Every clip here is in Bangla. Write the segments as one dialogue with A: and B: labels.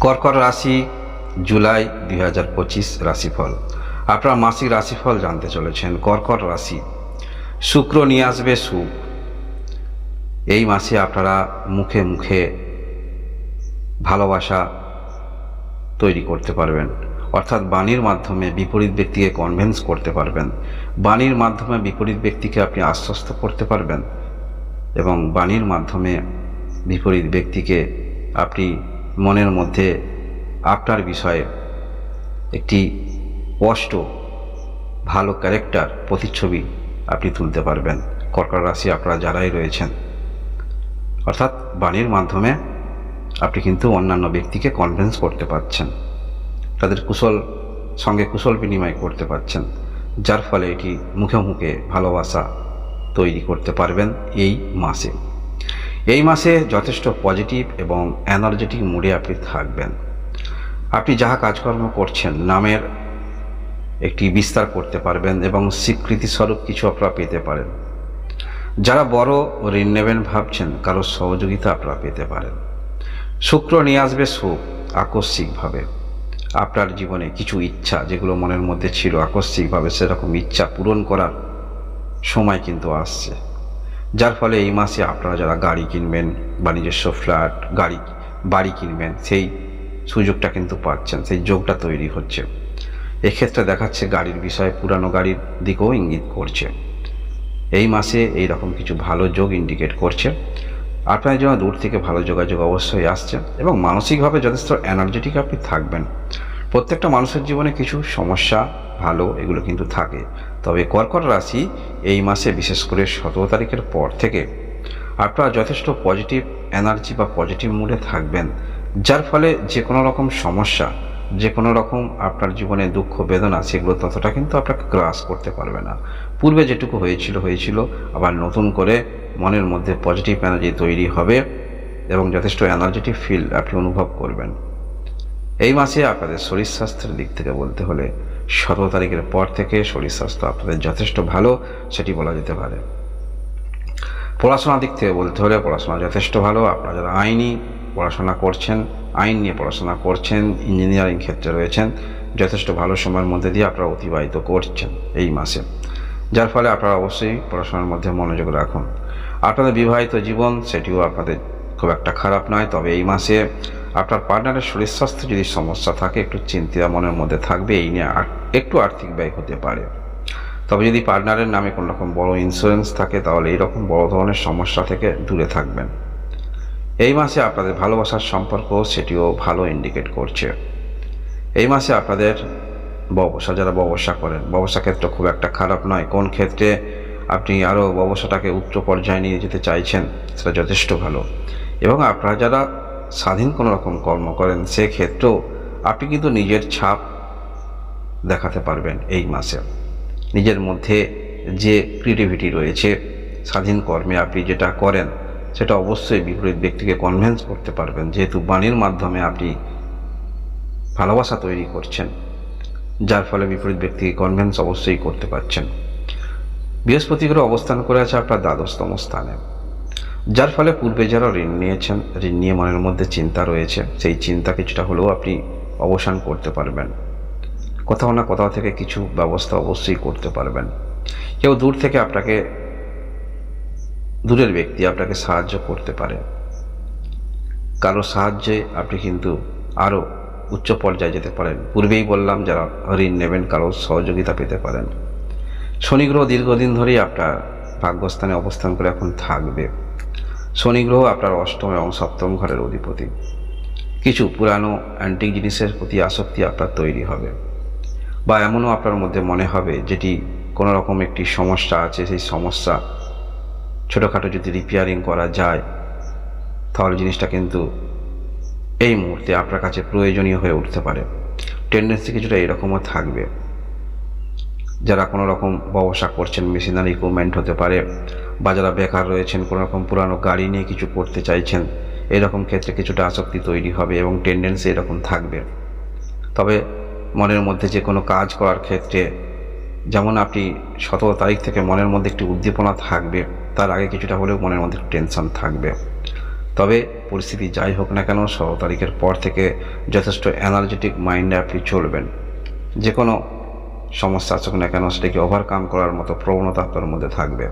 A: কর্কট রাশি, জুলাই দুই হাজার পঁচিশ রাশিফল। আপনার মাসিক রাশিফল জানতে চলেছেন, কর্কট রাশি। শুক্র নিয়ে আসবে সুখ। এই মাসে আপনারা মুখে মুখে ভালোবাসা তৈরি করতে পারবেন। অর্থাৎ বাণীর মাধ্যমে বিপরীত ব্যক্তিকে কনভেন্স করতে পারবেন। বাণীর মাধ্যমে বিপরীত ব্যক্তিকে আপনি আশ্বস্ত করতে পারবেন এবং বাণীর মাধ্যমে বিপরীত ব্যক্তিকে আপনি মনের মধ্যে আপনার বিষয়ে একটি স্পষ্ট, ভালো ক্যারেক্টার প্রতিচ্ছবি আপনি তুলতে পারবেন। কর্কট রাশি আপনারা যারাই রয়েছেন, অর্থাৎ বাণীর মাধ্যমে আপনি কিন্তু অন্যান্য ব্যক্তিকে কনভিন্স করতে পারছেন। তাদের কুশল, সঙ্গে কুশল বিনিময় করতে পারছেন, যার ফলে এটি মুখে মুখে ভালোবাসা তৈরি করতে পারবেন এই মাসে। এই মাসে যথেষ্ট পজিটিভ এবং এনার্জেটিক মুডে আপনি থাকবেন। আপনি যাহা কাজকর্ম করছেন, নামের একটি বিস্তার করতে পারবেন এবং স্বীকৃতিস্বরূপ কিছু আপনারা পেতে পারেন। যারা বড় ঋণ নেবেন ভাবছেন কারোর সহযোগিতা আপনারা পেতে পারেন। শুক্র নিয়ে আসবে সুখ, আকস্মিকভাবে। আপনার জীবনে কিছু ইচ্ছা, যেগুলো মনের মধ্যে ছিল, আকস্মিকভাবে সেরকম ইচ্ছা পূরণ করার সময় কিন্তু আসছে। যার ফলে এই মাসে আপনারা যারা গাড়ি কিনবেন বা নিজস্ব ফ্ল্যাট, গাড়ি, বাড়ি কিনবেন, সেই সুযোগটা কিন্তু পাচ্ছেন, সেই যোগটা তৈরি হচ্ছে। এক্ষেত্রে দেখাচ্ছে গাড়ির বিষয়ে পুরানো গাড়ির দিকেও ইঙ্গিত করছে। এই মাসে এই রকম কিছু ভালো যোগ ইন্ডিকেট করছে। আপনার জন্য দূর থেকে ভালো যোগাযোগ অবশ্যই আসছে এবং মানসিকভাবে যথেষ্ট এনার্জেটিক আপনি থাকবেন। প্রত্যেকটা মানুষের জীবনে কিছু সমস্যা ভালো এগুলো কিন্তু থাকে। তবে কর্কট রাশি এই মাসে বিশেষ করে সতেরো তারিখের পর থেকে আপনারা যথেষ্ট পজিটিভ এনার্জি বা পজিটিভ মুডে থাকবেন, যার ফলে যে কোনো রকম সমস্যা যে কোনো রকম আপনার জীবনে দুঃখ, বেদনা, সেগুলো ততটা কিন্তু আপনাকে গ্রাস করতে পারবে না। পূর্বে যেটুকু হয়েছিল হয়েছিল, আবার নতুন করে মনের মধ্যে পজিটিভ এনার্জি তৈরি হবে এবং যথেষ্ট এনার্জেটিক ফিল আপনি অনুভব করবেন। এই মাসে আপনাদের শরীর স্বাস্থ্যের দিক থেকে বলতে হলে সতেরো তারিখের পর থেকে শরীর স্বাস্থ্য আপনাদের যথেষ্ট ভালো, সেটি বলা যেতে পারে। পড়াশোনার দিক থেকে বলতে হলে পড়াশোনা যথেষ্ট ভালো। আপনারা যারা আইনি পড়াশোনা করছেন, আইন নিয়ে পড়াশোনা করছেন, ইঞ্জিনিয়ারিং ক্ষেত্রে রয়েছেন, যথেষ্ট ভালো সময়ের মধ্যে দিয়ে আপনারা অতিবাহিত করছেন এই মাসে। যার ফলে আপনারা অবশ্যই পড়াশোনার মধ্যে মনোযোগ রাখুন। আপনাদের বিবাহিত জীবন, সেটিও আপনাদের খুব একটা খারাপ নয়, তবে এই মাসে আপনার পার্টনারের শরীর স্বাস্থ্য যদি সমস্যা থাকে, একটু চিন্তা মনের মধ্যে থাকবে, এই নিয়ে একটু আর্থিক ব্যয় হতে পারে। তবে যদি পার্টনারের নামে কোনো রকম বড় ইন্স্যুরেন্স থাকে, তাহলে এইরকম বড় ধরনের সমস্যা থেকে দূরে থাকবেন। এই মাসে আপনাদের ভালোবাসার সম্পর্ক সেটিও ভালো ইন্ডিকেট করছে। এই মাসে আপনাদের ব্যবসা, যারা ব্যবসা করেন, ব্যবসা ক্ষেত্র খুব একটা খারাপ নয়। কোন ক্ষেত্রে আপনি আরও ব্যবসাটাকে উচ্চ পর্যায়ে নিয়ে যেতে চাইছেন, সেটা যথেষ্ট ভালো। এবং আপনারা যারা স্বাধীন কোনো রকম কর্ম করেন, সেক্ষেত্রেও আপনি কিন্তু নিজের ছাপ দেখাতে পারবেন এই মাসে। নিজের মধ্যে যে ক্রিয়েটিভিটি রয়েছে, স্বাধীন কর্মে আপনি যেটা করেন, সেটা অবশ্যই বিপরীত ব্যক্তিকে কনভেন্স করতে পারবেন। যেহেতু বাণীর মাধ্যমে আপনি ভালোবাসা তৈরি করছেন, যার ফলে বিপরীত ব্যক্তিকে কনভেন্স অবশ্যই করতে পারছেন। বৃহস্পতি গ্রহ অবস্থান করে আছে আপনার দ্বাদশতম স্থানে। যার ফলে পূর্বে যারা ঋণ নিয়েছেন, ঋণ নিয়ে মনের মধ্যে চিন্তা রয়েছে, সেই চিন্তা কিছুটা হলেও আপনি অবসান করতে পারবেন। কোথাও না কোথাও থেকে কিছু ব্যবস্থা অবশ্যই করতে পারবেন। কেউ দূর থেকে আপনাকে, দূরের ব্যক্তি আপনাকে সাহায্য করতে পারে। কারও সাহায্যে আপনি কিন্তু আরও উচ্চ পর্যায়ে যেতে পারেন। পূর্বেই বললাম যারা ঋণ নেবেন, কারও সহযোগিতা পেতে পারেন। শনি গ্রহ দীর্ঘদিন ধরেই আপনার ভাগ্যস্থানে অবস্থান করে এখন থাকবে। শনি গ্রহ আপনার অষ্টম এবং সপ্তম ঘরের অধিপতি। কিছু পুরানো অ্যান্টিক জিনিসের প্রতি আসক্তি আপনার তৈরি হবে। বা এমনও আপনার মধ্যে মনে হবে যেটি কোনো রকম একটি সমস্যা আছে, সেই সমস্যা ছোটোখাটো যদি রিপেয়ারিং করা যায়, তাহলে জিনিসটা কিন্তু এই মুহূর্তে আপনার কাছে প্রয়োজনীয় হয়ে উঠতে পারে। টেন্ডেন্সি কিছুটা এরকমও থাকবে। যারা কোনো রকম ব্যবসা করছেন মেশিনারি ইকুইপমেন্ট হতে পারে, বা যারা বেকার রয়েছেন কোনো রকম পুরানো গাড়ি নিয়ে কিছু করতে চাইছেন, এরকম ক্ষেত্রে কিছুটা আসক্তি তৈরি হবে এবং টেন্ডেন্সি এরকম থাকবে। তবে মনের মধ্যে যে কোনো কাজ করার ক্ষেত্রে, যেমন আপনি সতেরো তারিখ থেকে মনের মধ্যে একটি উদ্দীপনা থাকবে, তার আগে কিছুটা হলেও মনের মধ্যে টেনশন থাকবে। তবে পরিস্থিতি যাই হোক না কেন ষোলো তারিখের পর থেকে যথেষ্ট এনার্জেটিক মাইন্ডে আপনি চলবেন। যে কোনো সমস্যা আসুক না কেন, সেটাকে ওভারকাম করার মতো প্রবণতা আপনার মধ্যে থাকবে।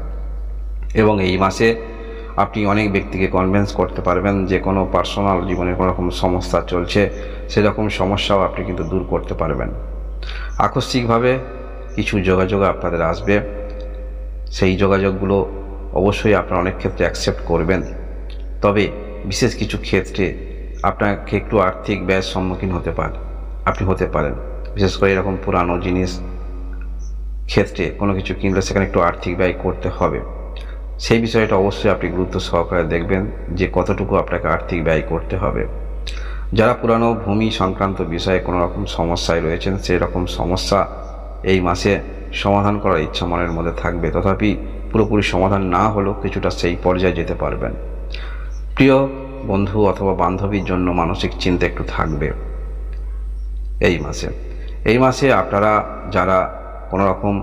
A: এবং এই মাসে আপনি অনেক ব্যক্তিকে কনভিন্স করতে পারবেন যে কোনো পার্সোনাল জীবনে কোনো রকম সমস্যা চলছে, সেরকম সমস্যাও আপনি কিন্তু দূর করতে পারবেন। আকস্মিকভাবে কিছু যোগাযোগ আপনাদের আসবে। সেই যোগাযোগগুলো অবশ্যই আপনারা অনেক ক্ষেত্রে অ্যাকসেপ্ট করবেন। তবে বিশেষ কিছু ক্ষেত্রে আপনাকে একটু আর্থিক ব্যয়ের সম্মুখীন হতে পারে, আপনি হতে পারেন। বিশেষ করে এরকম পুরানো জিনিস ক্ষেত্রে কোনো কিছু কিনলে সেখানে একটু আর্থিক ব্যয় করতে হবে। সেই বিষয়টা অবশ্যই আপনি গুরুত্ব সহকারে দেখবেন যে কতটুকু আপনাকে আর্থিক ব্যয় করতে হবে। যারা পুরানো ভূমি সংক্রান্ত বিষয়ে কোনো রকম সমস্যায় রয়েছেন, সেই রকম সমস্যা এই মাসে সমাধান করার ইচ্ছা মনের মধ্যে থাকবে। তথাপি পুরোপুরি সমাধান না হলেও কিছুটা সেই পর্যায়ে যেতে পারবেন। প্রিয় বন্ধু অথবা বান্ধবীর জন্য মানসিক চিন্তা একটু থাকবে এই মাসে। এই মাসে আপনারা যারা কোনো রকম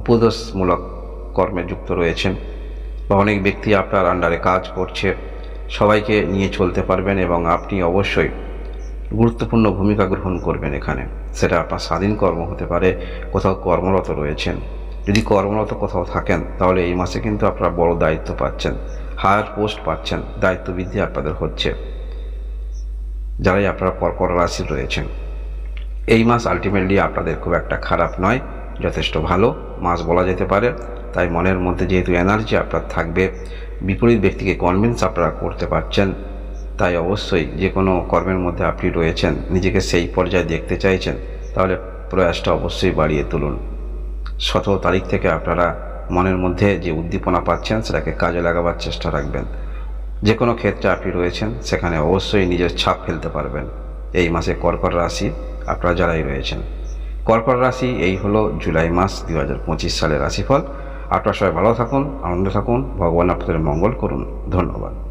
A: উপদেশমূলক কর্মে যুক্ত রয়েছেন বা অনেক ব্যক্তি আপনার আন্ডারে কাজ করছে, সবাইকে নিয়ে চলতে পারবেন এবং আপনি অবশ্যই গুরুত্বপূর্ণ ভূমিকা গ্রহণ করবেন এখানে। সেটা আপনার স্বাধীন কর্ম হতে পারে, কোথাও কর্মরত রয়েছেন। যদি কর্মরত কোথাও থাকেন, তাহলে এই মাসে কিন্তু আপনারা বড় দায়িত্ব পাচ্ছেন হায়ার পোস্ট পাচ্ছেন দায়িত্ব বৃদ্ধি আপনাদের হচ্ছে। যারাই আপনারা কর্কট রাশি রয়েছেন, এই মাস আলটিমেটলি আপনাদের খুব একটা খারাপ নয়, যথেষ্ট ভালো, মাস বলা যেতে পারে। তাই মনের মধ্যে যেহেতু এনার্জি আপনার থাকবে, বিপরীত ব্যক্তিকে কনভিন্স আপনারা করতে পারছেন। তাই অবশ্যই যে কোনো কর্মের মধ্যে আপনি রয়েছেন, নিজেকে সেই পর্যায়ে দেখতে চাইছেন, তাহলে প্রয়াসটা অবশ্যই বাড়িয়ে তুলুন। সতেরো তারিখ থেকে আপনারা মনের মধ্যে যে উদ্দীপনা পাচ্ছেন, সেটাকে কাজে লাগাবার চেষ্টা রাখবেন। যে কোনো ক্ষেত্রে আপনি রয়েছেন, সেখানে অবশ্যই নিজের ছাপ ফেলতে পারবেন। এই মাসে কর্কট রাশি আপনারা যারাই রয়েছেন। কর্কট রাশি এই হলো জুলাই মাস দু হাজার পঁচিশ সালের রাশিফল। আপনারা সবাই ভালো থাকুন আনন্দ থাকুন ভগবান আপনাদের মঙ্গল করুন। ধন্যবাদ।